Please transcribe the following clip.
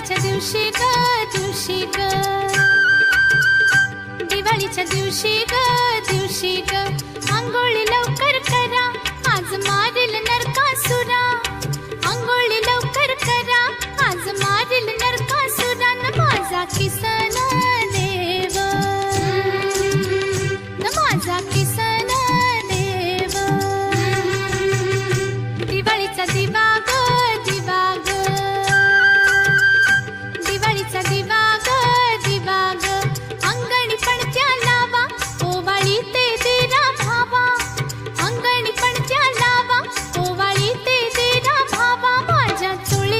दिवाळीच्या दिवशी ग दिवशी ग. दिवाळीच्या दिवशी ग दिवशी ग. आंघोळी लवकर करा आज मारिल नरकासुरा. आंघोळी लवकर करा आज मारिल नरकासुरा. न माझा किसन देव. न माझा